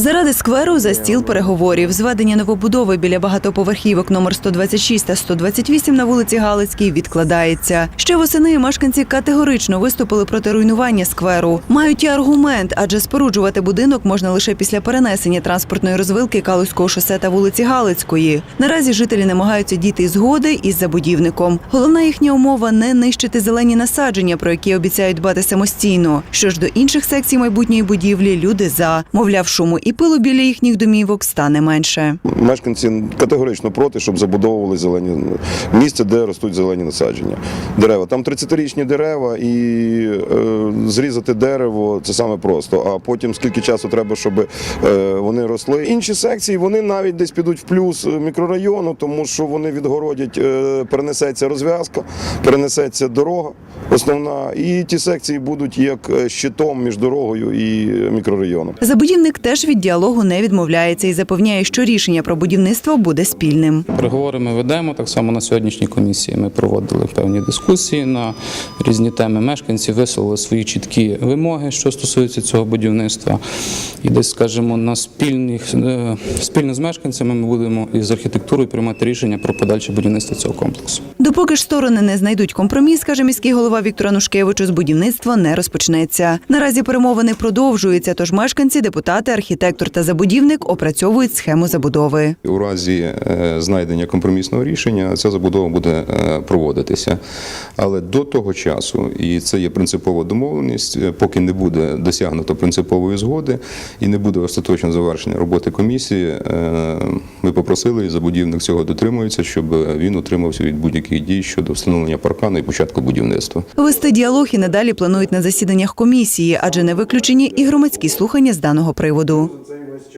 Заради скверу за стіл переговорів. Зведення новобудови біля багатоповерхівок номер 126 та 128 на вулиці Галицькій відкладається. Ще восени мешканці категорично виступили проти руйнування скверу. Мають і аргумент, адже споруджувати будинок можна лише після перенесення транспортної розвилки Калузького шосе та вулиці Галицької. Наразі жителі намагаються дійти згоди із забудівником. Головна їхня умова не нищити зелені насадження, про які обіцяють дбати самостійно. Що ж до інших секцій майбутньої будівлі, люди за мовляв, шуму і пилу біля їхніх домівок стане менше. Мешканці категорично проти, щоб забудовували зелені місце, де ростуть зелені насадження. Дерева. Там 30-річні дерева, і е, зрізати дерево це саме просто. А потім скільки часу треба, щоб е, вони росли. Інші секції вони навіть десь підуть в плюс мікрорайону, тому що вони відгородять, е, перенесеться розв'язка, перенесеться дорога основна, і ті секції будуть як е, щитом між дорогою і мікрорайоном. Забудівник теж від діалогу не відмовляється і запевняє, що рішення про будівництво буде спільним. Переговори ми ведемо так само на сьогоднішній комісії. Ми проводили певні дискусії на різні теми. Мешканці висловили свої чіткі вимоги, що стосується цього будівництва. І десь, скажімо, на спільних е, спільно з мешканцями ми будемо із архітектурою приймати рішення про подальше будівництво цього комплексу. Допоки ж сторони не знайдуть компроміс, каже міський голова Віктор Анушкевич, з будівництва не розпочнеться. Наразі перемовини продовжуються, тож мешканці, депутати, архітектор та забудівник опрацьовують схему забудови. У разі е, знайдення компромісного рішення ця забудова буде е, проводитися. Але до того часу, і це є принципова домовленість, е, поки не буде досягнуто принципової згоди і не буде остаточно завершення роботи комісії, ми попросили, і забудівник цього дотримується, щоб він утримався від будь-яких дій щодо встановлення паркану і початку будівництва. Вести діалог і надалі планують на засіданнях комісії, адже не виключені і громадські слухання з даного приводу.